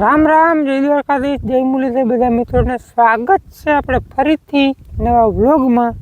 રામ રામ, જય દ્વારકાધીશ, જય મુરલીધર, બધા મિત્રોને સ્વાગત છે આપણે ફરીથી નવા વ્લોગમાં.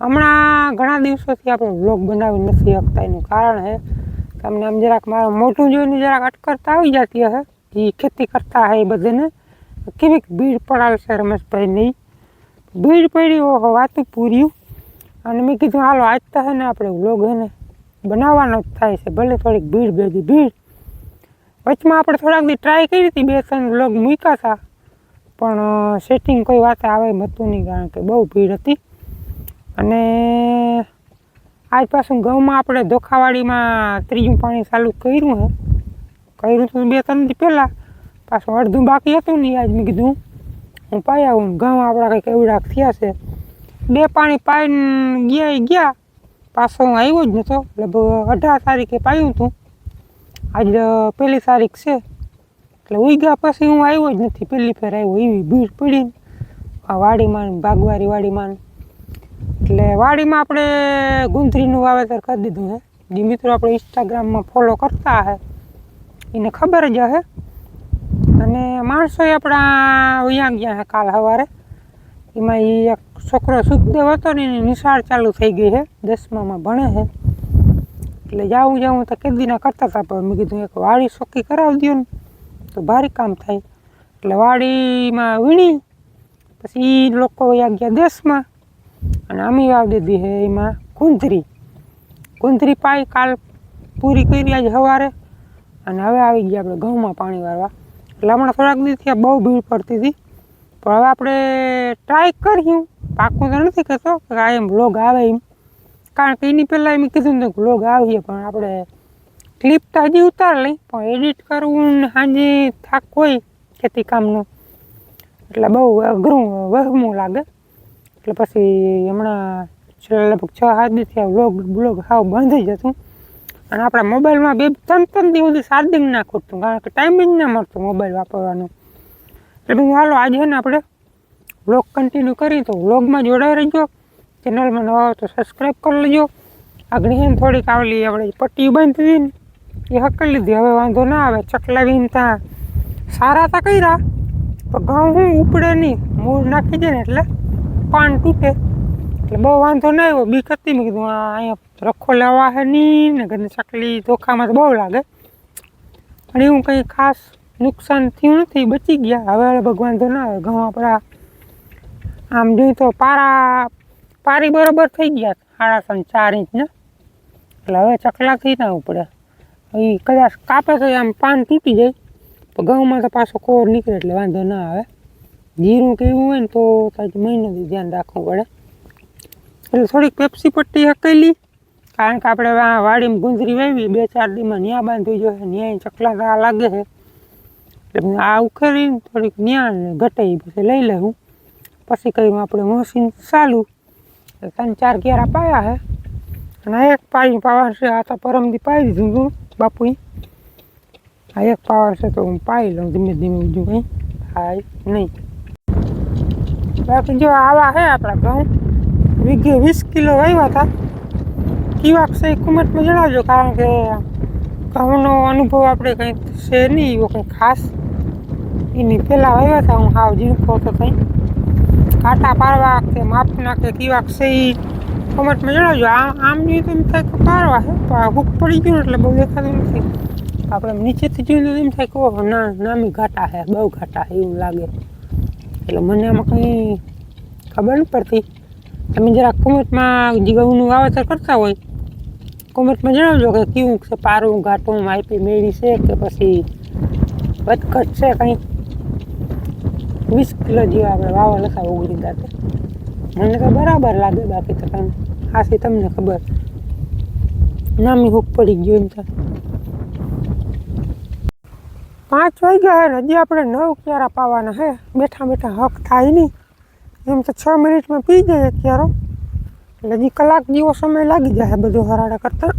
હમણાં ઘણા દિવસોથી આપણે વ્લોગ બનાવી નથી શકતા, એનું કારણ છે તમને આમ જરાક મારું મોટું જોઈને જરાક અટકરતા આવી જતી હશે એ ખેતી કરતા હે એ બધાને. કેવીક ભીડ પડાલ છે રમેશભાઈની. ભીડ પડી, ઓહો, વાતું પૂર્યું. અને મેં કીધું, હાલો, આજ તો હે ને આપણે વ્લોગ હે ને બનાવવાનો જ થાય છે, ભલે થોડીક ભીડ ભેગી ભીડ વચમાં આપણે થોડાક દી ટ્રાય કરી હતી, બે ત્રણ વ્લોગ મૂક્યા હતા પણ સેટિંગ કોઈ વાતે આવે હતું નહીં, કારણ કે બહુ ભીડ હતી. અને આજ પાછું ઘઉંમાં આપણે ધોખાવાડીમાં ત્રીજું પાણી ચાલુ કર્યું હે. કર્યું હતું બે ત્રણ દી પહેલાં. પાછું અડધું બાકી હતું ને આજ મેં કીધું. હું પાઈ આવું ઘઉં આપણા કંઈક એવડાક થયા છે. બે પાણી પાઈને ગયા ગયા. પાછો હું આવ્યો જ નહોતો લગભગ અઢાર તારીખે પાયું હતું આજ પહેલી તારીખ છે. એટલે ઉગ્યા પછી હું આવ્યો જ નથી. પહેલી ફેર આવ્યો એવી ભીડ પડીને આ વાડીમાં ભાગવારી વાડીમાં એટલે વાડીમાં આપણે ગુંથરીનું વાવેતર કરી દીધું છે. જે મિત્રો આપણે ઇન્સ્ટાગ્રામમાં ફોલો કરતા હે, એને ખબર જ હશે અને માણસોએ આપણા અહીંયા ગયા હે કાલ સવારે. એમાં એ એક છોકરો સુખદેવ હતો ને, એની નિશાળ ચાલુ થઈ ગઈ છે દસમામાં ભણે છે એટલે જાઉં જાઉં તો કેદીના કરતા હતા પણ મેં કીધું, એક વાડી સોકી કરાવી દો તો ભારી કામ થાય. એટલે વાડીમાં વીણી, પછી એ લોકો ગયા દેશમાં, અને અમે વાવ દીધી છે એમાં કુંતરી કુંતરી પાઈ કાલ પૂરી કરી આજે સવારે અને હવે આવી ગયા આપણે ઘઉંમાં પાણી વાળવા. એટલે હમણાં થોડાક દિવસથી બહુ ભીડ પડતી હતી, પણ હવે આપણે ટ્રાય કર્યું. પાકું તો નથી કહેતો, કે આ એમ લોગ આવે એમ. કારણ કે એની પહેલાં એમ કીધું ને વ્લોગ આવીએ, પણ આપણે ક્લિપ તો હજી ઉતાર લઈ, પણ એડિટ કરવું ને સાંજે થાક હોય ખેતી કામનું. એટલે બહુ અઘરું, વહમું લાગે. એટલે પછી હમણાં છેલ્લા લગભગ છ સાત દિવસથી આ વ્લોગ બ્લોગ સાવ બંધ જ હતું. અને આપણા મોબાઈલમાં બે, ત્રણ ત્રણ દિવસ સુધી ચાર્જિંગ ના ખૂટતું, કારણ કે ટાઈમ જ ના મળતો મોબાઈલ વાપરવાનો. એટલે હું હાલો, આજે ને આપણે વ્લોગ કન્ટિન્યુ કરી તો વ્લોગમાં જોડાઈ રહેજો. ચેનલમાં નવા તો સબસ્ક્રાઈબ કરી લેજો. આગળ એને થોડીક આવલી આપણે પટ્ટી બાંધી એ હકલી લીધી. હવે વાંધો ના આવે, ચકલાવીને ત્યાં સારા તા કર્યા, પણ ઘઉં હું ઉપડે નહીં. મૂળ નાખી દે ને એટલે પાન તૂટે. એટલે બહુ વાંધો ના આવ્યો. બીક હતી. મેં કીધું અહીંયા રખો લેવા હે નહીં ને ઘરની ચકલી ધોખામાં તો બહુ લાગે. પણ એવું કંઈ ખાસ નુકસાન થયું નથી. બચી ગયા. હવે ભગવાન વાંધો ના આવે. ઘઉં આપણા, આમ જોઈએ તો પારા પારી બરોબર થઈ ગયા. સાડા ત્રણ ચાર ઇંચના એટલે હવે ચકલાથી ના ઉપડે. એ કદાચ કાપે તો આમ પાન તૂટી જાય. તો ઘઉંમાં તો પાછો કોર નીકળે એટલે વાંધો ના આવે. જીરું કે એવું હોય ને તો મહિનોથી ધ્યાન રાખવું પડે. એટલે થોડીક પેપ્સી પટ્ટી હકેલી. કારણ કે આપણે વાડીમાં ગુંદરી વાવી, બે ચાર દીમાં ન્યા બાંધવી જોઈએ. ન્યાય ચકલા લાગે છે. એટલે આ ઉખેરીને થોડીક ન્યા ઘટાઈ પછી લઈ લઉં. પછી કર્યું આપણે મશીન ચાલુ. ત્રણ ચાર ઘેરા પાયા હે. અને એક પાણી પાવર છે, આ તો પરમદી પાઈ દીધું હતું બાપુએ. આ એક પાવર છે તો હું પાઈ લઉં ધીમે ધીમે બીજું કંઈ થાય નહીં. બાકી જો આવા છે આપણા ઘઉં. વીઘે વીસ કિલો વાવ્યા હતા. કેવાક છે એ કુમતમાં જણાવજો, કારણ કે ઘઉંનો અનુભવ આપણે કંઈ છે નહીં, એવો કંઈ ખાસ. એની પહેલાં વાવ્યા હતા, હું હાવ ઝીણકો હતો કંઈ કાંટા પાડવા કે માપના કે કેવાક છે એ કમટમાં જણાવજો. આમ જોઈએ તો એમ થાય કે પારવા છે, તો આ હુક પડી ગયું એટલે બહુ દેખાતું નથી. આપણે નીચેથી જોઈએ તો એમ થાય કે ઓહો, ના, નામી ઘાટા છે, બહુ ઘાટા એવું લાગે. એટલે મને આમાં કંઈ ખબર નથી પડતી. તમે જરાક કોમેન્ટમાં જે ગૌનું વાવેતર કરતા હોય, કોમેન્ટમાં જણાવજો કે કેવું છે, પારું, ઘાટું માહિતી મેળી છે કે પછી વધઘટ છે કંઈ? વીસ કિલો જેવા આપણે વાવા લખા ઉગડી દાતે મને તો બરાબર લાગે બાકી તો કામ ખાસી તમને ખબર. નામી હુક પડી ગયો એમ થાય પાંચ વાગ્યા હે ને, હજી આપણે નવ ક્યારા પાવાના હે. બેઠા બેઠા હક થાય નહીં. એમ તો છ મિનિટમાં પી જાય ક્યારો. એટલે હજી કલાક જેવો સમય લાગી જાય બધું હરાડા કરતા.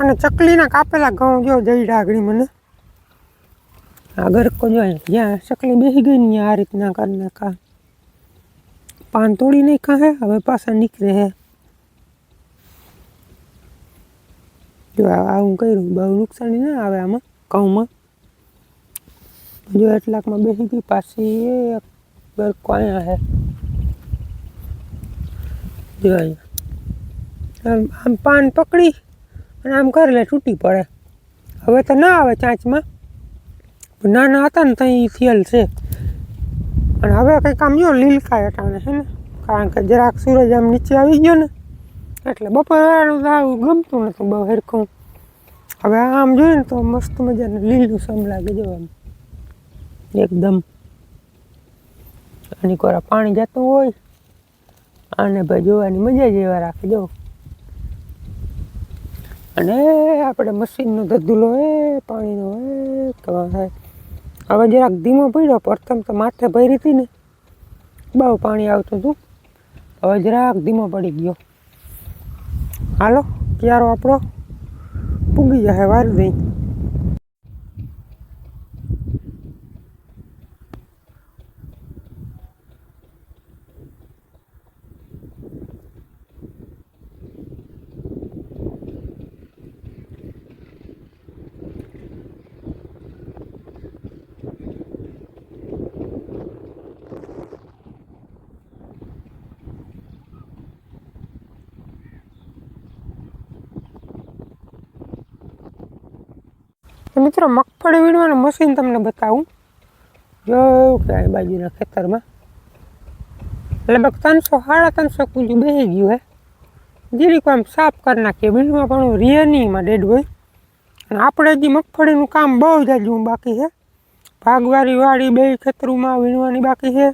અને ચકલીના કાપેલા ઘઉં જો જઈ ડાગડી મને. આગળ કો જો જ્યાં ચકલી બેસી ગઈ ને આ રીતના કરી નાખા પાન તોડી નહીં હે, હવે પાછા નીકળે હે. જો આવું કર્યું, બહુ નુકસાની ના આવે આમાં, ઘઉંમાં. જો એટલાકમાં બેસી ગઈ, પાછી એક ગરકો અહીંયા હે? જો અહીંયા આમ આમ પાન પકડી અને આમ કરે તૂટી પડે. હવે તો ના આવે ચાંચમાં. નાના હતા ને ત્યાં થયેલ છે. અને હવે કંઈક આમ જો લીલકા હેઠાને છે ને. કારણ કે જરાક સૂરજ આમ નીચે આવી ગયો ને, એટલે બપોરનું તો આવું ગમતું નતું બહુ હેરખું. હવે આમ જોઈએ ને તો મસ્ત મજાનું લીલું સમ લાગે જોવાનું એકદમ. આની કોરા પાણી જતું હોય અને ભાઈ જોવાની મજા જ એવા રાખે જો. અને આપણે મશીનનો ધધુલો એ પાણીનો, એ કેવા હવે જરાક ધીમો પડ્યો પ્રથમ તો માથે ભરી હતી ને. બહુ પાણી આવતું હતું. હવે જરાક ધીમો પડી ગયો. હાલો, ક્યારો આપણો? પૂગી જાય વાર દઈ. મિત્રો, મગફળી વીણવાનું મશીન તમને બતાવું. જો કે આ બાજુના ખેતરમાં. લગભગ ત્રણસો, સાડા ત્રણસો કુંજ બેસી ગયું હે. જીરીક આમ સાફ કરી નાખીએ. વીણવા પણ રીએ નહીં એમાં ડેડ હોય. અને આપણે હજી મગફળીનું કામ બહુ જાજુ બાકી છે. ભાગવાળી વાળી બે ખેતરોમાં વીણવાની બાકી છે.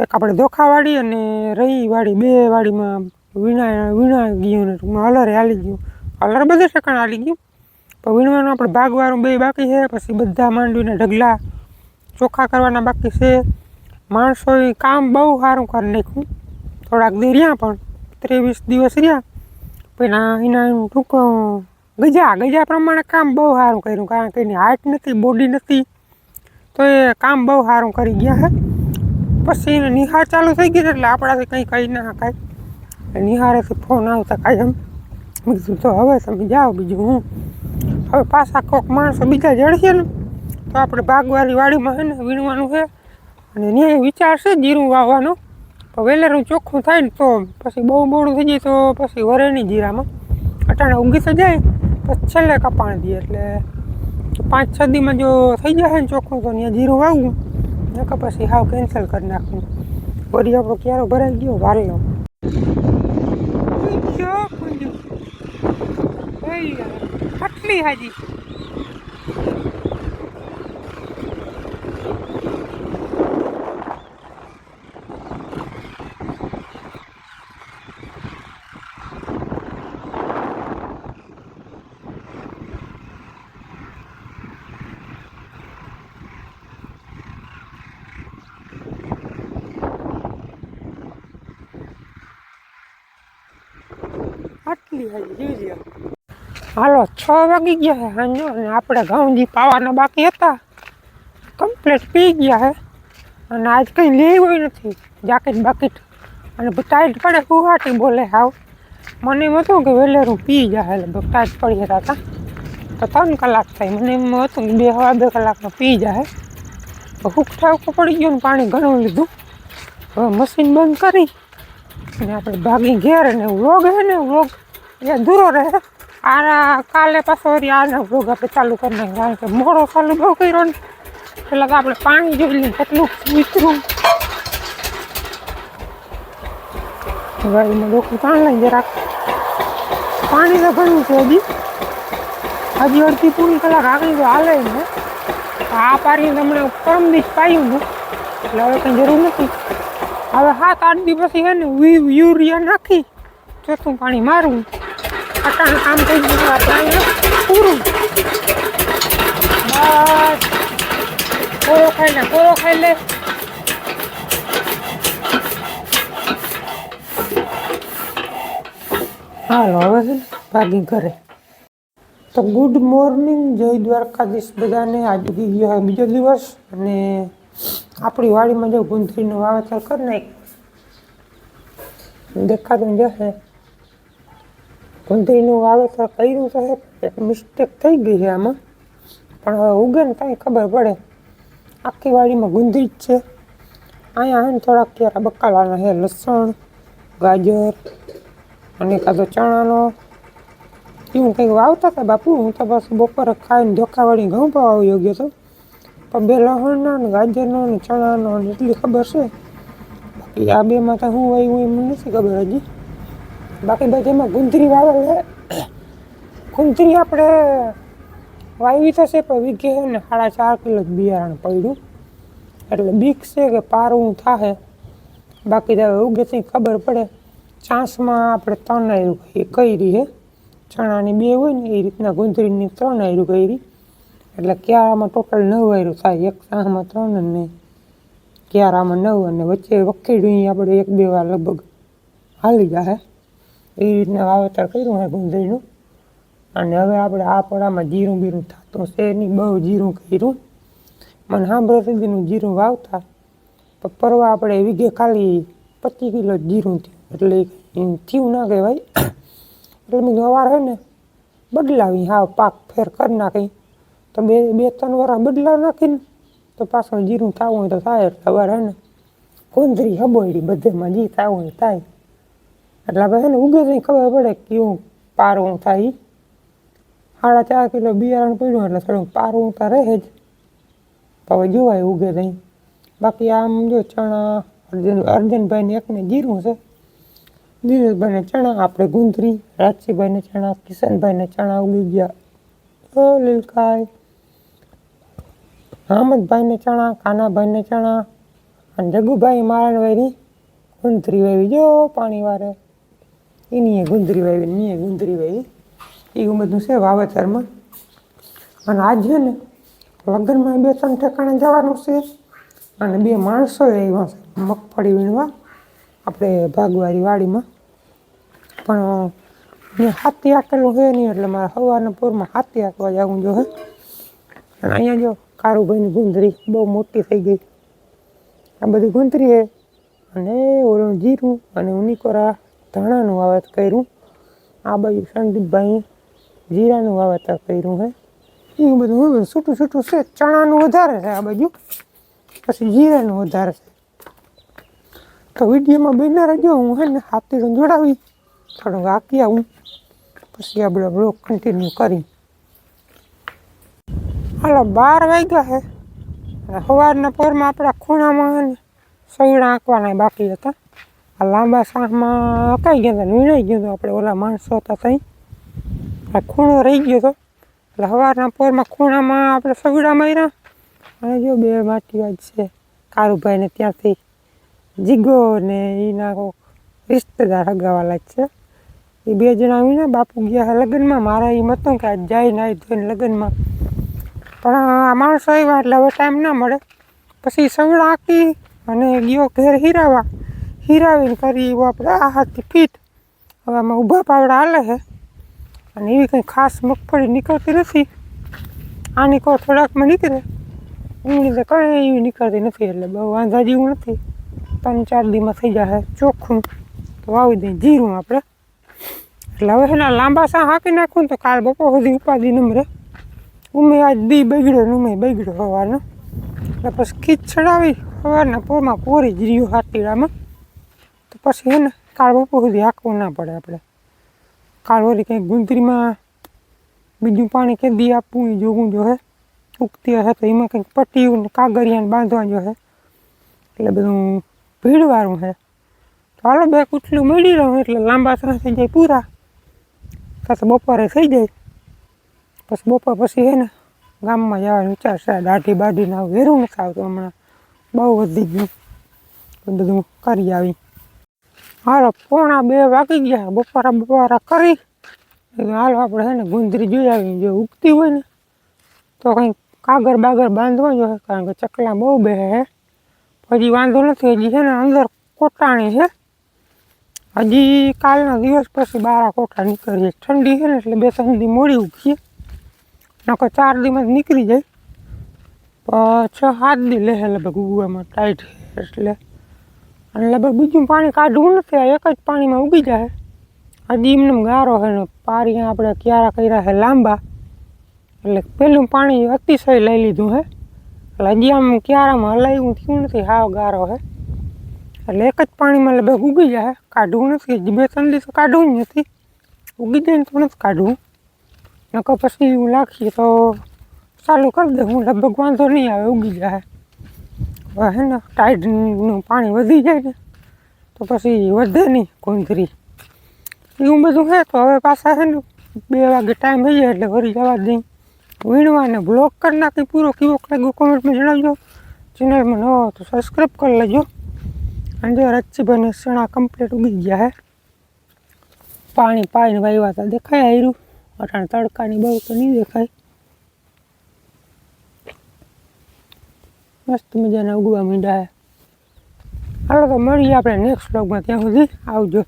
એક આપણે ધોખાવાળી અને રહી વાળી બે વાળીમાં વીણા વીણા ગયું ને ટૂંકમાં હલરે હાલી ગયું. હલર બધે ઠેકાણે હાલી ગયું. પણ વીણવાનું આપણે ભાગવાળું બે બાકી છે, પછી બધા માંડવીને ઢગલા ચોખ્ખા કરવાના બાકી છે. માણસોએ કામ બહુ સારું કરી નાખ્યું. થોડાક દી રહ્યા પણ ત્રેવીસ દિવસ રહ્યા. પેલા એના એનું ટૂંક ગજા ગજા પ્રમાણે કામ બહુ સારું કર્યું, કારણ કે એની હાઇટ નથી બોડી નથી. તો એ કામ બહુ સારું કરી ગયા છે. પછી એને નિહાર ચાલુ થઈ ગઈ એટલે આપણાથી કંઈ કહી ના કાંઈ નિહારેથી ફોન આવતા કાયમ મેં કીધું, તો હવે તમે જાઓ બીજું હું. હવે પાછા કોક માણસો બીજા જડશે ને, તો આપણે ભાગવાની વાડીમાં છે ને વીણવાનું છે અને ન્યાય વિચાર છે જીરું વાવવાનો. પણ વેલેરું ચોખ્ખું થાય ને તો પછી બહુ મોડું થઈ જાય તો પછી વરે નહીં જીરામાં. અટાણે ઊંઘી તો જાય, પછી છેલ્લે કપાણ દઈએ એટલે પાંચ છ દીમાં જો થઈ જશે ને ચોખ્ખું, તો ત્યાં જીરું વાવવું. નકર પછી હાવ કેન્સલ કરી નાખવું. વરી આપણો ક્યારો ભરાઈ ગયો, વારલો. આટલી હાજી? આટલી હાજી જોઈ હાલો, છ વાગી ગયા છે સાંજનો અને આપણે ઘઉંજી પાવાના બાકી હતા. કમ્પ્લીટ પી ગયા છે અને આજ કંઈ લેવું નથી. જાકેટ બાકેટ અને ટાઈટ પડે, ગુવાહાટી બોલે હાવ. મને એમ હતું કે વેલેરું પી જાય એટલે ટાઈટ પડી જતા હતા તો. ત્રણ કલાક થાય મને એમ હતું કે બે હવા બે કલાકમાં પી જાય તો હુક ઠાવકો પડી ગયો ને પાણી ઘણું લીધું. હવે મશીન બંધ કરી. અને આપણે ભાગી ઘેર અને વ્લોગ હે ને, વ્લોગ એ દૂરો રહે. આના કાલે પાછો વળી આનો ભોગ આપણે ચાલુ કરી નાખીએ, કારણ કે મોડો ચાલુ બહુ કર્યો ને, એટલે આપણે પાણી જોઈ લઈએ કેટલું વિતરું ગાડીમાં લોકો પાણી લઈ જરાક પાણી તો ઘણું છે હજી. હજી અડધી પૂરી કલાક આગળ તો હાલે ને. આ પાણી તમને પરમ દીજ પાયું ને, એટલે હવે કંઈ જરૂર નથી. હવે સાત આઠ દી પછી છે ને યુરિયા નાખી, ચોથું પાણી મારવું અટાણે કામ થઈ ગયું આપણે પૂરું બસ કોરો ખાઈ લે કોરો ખાઈ લે હાલો હવે ભાગી ઘરે તો ગુડ મોર્નિંગ, જય દ્વારકાધીશ બધાને. આજે ગયો બીજો દિવસ અને આપણી વાડીમાં જો ગુંથરીનું વાવેતર કરી નાખ્યું. દેખાતું જશે. ગુંથરીનું વાવેતર કર્યું તો છે મિસ્ટેક થઈ ગઈ છે આમાં. પણ હવે ઉગે ને કાંઈ ખબર પડે. આખી વાડીમાં ગુંદરી જ છે. અહીંયા ને થોડાક ક્યારે બકાલાના છે, લસણ, ગાજર, અને કાં તો ચણાનો. એવું કંઈક વાવતા હતા બાપુ? હું તો બસ બપોરે ખાઈને ધોખાવાળી ઘઉં પાવા યોગ્ય ગયો હતો પણ બે લહણના ને ગાજરનો ને ચણાનો ને એટલી ખબર છે. બાકી આ બેમાં તો હું વાવ્યું એ મને નથી ખબર હજી. બાકી બધામાં ગુંદરી વાવેલ ગુંદરી આપણે વાવી થશે પણ વીઘે ને સાડા ચાર કિલો બિયારણ પડ્યું. એટલે બીક છે કે પારવું થાય બાકી તો ઉગે ત્યાં ખબર પડે. ચાંસમાં આપણે ત્રણ આયરું કઈ રહી ચણાની બે હોય ને, એ રીતના ગુંદરીની ત્રણ આયરું કરી. એટલે ક્યારામાં ટોટલ નવ આયરું થાય, એક ચાંસમાં ત્રણ અને ક્યારામાં નવ અને વચ્ચે વખેડું આપણે એક બે વાર લગભગ હાલી જાય એ રીતના વાવેતર કર્યું છે ગુંદરીનું. અને હવે આપણે આ પડામાં જીરું બીરું થતું છે એની બહુ જીરું કર્યું. મને સાંભળો સુધીનું જીરું વાવતા. પણ પરવા આપણે વીઘે ખાલી પચીસ કિલો જીરું થયું. એટલે થયું ના કહેવાય. એટલે મેં અવાર હે ને, બદલાવી હા પાક ફેર કરી નાખી તો બે બે ત્રણ વાર બદલાવ નાખીને તો પાછું જીરું થવું હોય તો થાય. એટલે અવાર હોય ને કુંદરી હબોયડી બધેમાં જી થવું હોય થાય. એટલે આપણે એને ઉગે જઈને ખબર પડે કેવું પારું થાય સાડા ચાર કિલો બિયારણ પડ્યું એટલે થોડું પારું તો રહે જ. હવે જોવાય ઉગે જઈ બાકી આમ જો ચણા, અર્જુન, અર્જુનભાઈને એકને જીરું છે. દિનેશભાઈને ચણા, આપણે ગુંદરી રાજસીભાઈને ચણા, કિશનભાઈને ચણા ઉગી ગયા. લીલકાય હામદભાઈને ચણા, કાનાભાઈને ચણા અને જગુભાઈ મારણ વેરી ગુંદરી વેરી જો પાણી વારે. એની ગુંદરી વાવી ની ગુંદરી વાવી. એવું બધું છે વાવેતરમાં અને આજ ને, લગ્નમાં બે ત્રણ ઠેકાણે જવાનું છે. અને બે માણસો આવ્યા છે, મગફળી વીણવા. આપણે ભાગવારી વાડીમાં. પણ મેં હાથી આકેલું છે નહીં, એટલે મારે સવારના પૂરમાં હાથી આંકવા જવું જો હે. અને અહીંયા જો કારુભાઈની ગુંદરી બહુ મોટી થઈ ગઈ. આ બધી ગુંદરી છે. અને ઓલું જીરું અને ઉનીકોરા ધાણાનું વાવેતર કર્યું. આ બાજુ સંદીપભાઈ જીરાનું વાવેતર કર્યું છે એવું બધું હવે છૂટું છૂટું છે. ચણાનું વધારે છે આ બાજુ. પછી જીરાનું વધારે છે. તો વિડીયોમાં બેના રહેજો. હું હે ને હાથી જોડાવી. થોડુંક આંકી આવું. પછી આપણે બ્લોગ કન્ટિન્યુ કરી. હાલો, બાર વાગ્યા છે સવારના પોરમાં આપણા ખૂણામાં સૈણા આંકવાના બાકી હતા. આ લાંબા સાહમાં અકાઈ ગયા હતા વીણાઈ ગયો હતો આપણે ઓલા માણસો હતા ત્યાં આ ખૂણો રહી ગયો હતો એટલે સવારના પોરમાં ખૂણામાં આપણે સગડા માર્યા. અને જો બે માટીવાજ છે. કારુભાઈને ત્યાંથી જીગો ને એના રિશ્તેદાર હગાવાલા છે. એ બે જણા આવીને બાપુ ગયા લગ્નમાં. મારા એમ હતું કે જાય નાઈ ધોઈને લગ્નમાં. પણ આ માણસો આવ્યા એટલે હવે ટાઈમ ના મળે. પછી સવડા અને ગયો ઘેર હીરાવા. હીરાવીને કરી એવું આપણે આ હાથથી ફીટ હવે આમાં ઊભા પાવડા હાલે છે. અને એવી કંઈ ખાસ મગફળી નીકળતી નથી. આની કો થોડાકમાં નીકળે. એમની તો કંઈ એવી નીકળતી નથી એટલે બહુ વાંધા જેવું નથી. ત્રણ ચાર દીમાં થઈ જશે ચોખ્ખું. તો વાવી દઈએ જીરું આપણે. એટલે હવે એના લાંબા સા હાંકી નાખું ને તો કાલ બપોર સુધી ઉપાધિ નમરે. ઉમે આજ દી બગડ્યો ને ઉમે બગડ્યો સવારનો એટલે પછી ખીચ ચડાવી. સવારના પોરમાં પોરી જ રહ્યું હાથીડામાં. પછી એને કાલ બપોર સુધી હાંકવું ના પડે આપણે. કાલ વળી કંઈક ગુંદરીમાં બીજું પાણી કે દી આપવું એ જોવું જો હે, ઉગતી હશે તો એમાં કંઈક પટ્ટીયું ને કાગરિયાને બાંધવા જો હે. એટલે બધું ભીડવાળું છે તો હાલો બે કુટલું મળી રહું એટલે લાંબા ત્રણ થઈ જાય પૂરા. સાથે બપોરે થઈ જાય. પછી બપોર પછી હે ને ગામમાં જવાનું વિચાર છે દાઢી બાઢીને આવું વેરું નથી આવતું હમણાં. બહુ વધી ગયું. બધું કરી આવી. હાલો પોણા બે વાગી ગયા. બપોરા બપોરા કરી. હાલ આપણે છે ને ગુંદરી જોઈ આવી જો ઉગતી હોય ને, તો કંઈ કાગર બાગર બાંધવા જોઈએ કારણ કે ચકલા બહુ બે હે. હજી વાંધો નથી. હજી છે ને અંદર કોટાણી છે. હજી કાલના દિવસ પછી બારા કોટા નીકળીએ. ઠંડી છે ને, એટલે બે ત્રણ દી મોડી ઉગીએ. નકો ચાર દીમાં નીકળી જાય. છ, સાત દી લે લગભગ ઉગવામાં ટાઈટ એટલે અને લગભગ બીજું પાણી કાઢવું નથી એક જ પાણીમાં ઉગી જાય. હજી એમને ગારો છે ને પારી આપણે ક્યારા કર્યા છે લાંબા. એટલે પહેલું પાણી અતિશય લઈ લીધું હે એટલે હજી આમ ક્યારામાં હલાવ્યું થયું નથી, હાવ ગારો હે એટલે એક જ પાણીમાં લગભગ ઉગી જાય, કાઢવું નથી. હજી બે ત્રણ દિવસ કાઢવું જ નથી. ઉગી જાય તો નથી કાઢવું. નકર પછી એવું લાખીએ તો ચાલુ કરી દઉં હું લગભગ વાંધો નહીં આવે, ઉગી જાય. હે ને ટાઈડનું પાણી વધી જાય ને, તો પછી વધે નહીં કોંધરી એવું બધું હે, તો હવે પાછા છે ને બે વાગે ટાઈમ થઈ જાય એટલે વળી જવા દઈ વીણવાને બ્લોક કરી નાખી પૂરો કેવો લાગ્યો કોમેન્ટમાં જણાવજો. ચેનલમાં નવો તો સબસ્ક્રાઈબ કરી લેજો. અને જો રચ્ચીભાઈને ચણા કમ્પ્લીટ ઉગી ગયા હે. પાણી પાઈને વાવ્યા હતા દેખાય આયરું. અટાણ તડકાની બહુ તો નહીં દેખાય. મસ્ત મજાના ઉગવા માંડ્યા હાલો તો મળીએ આપણે નેક્સ્ટ બ્લોગમાં ત્યાં સુધી આવજો.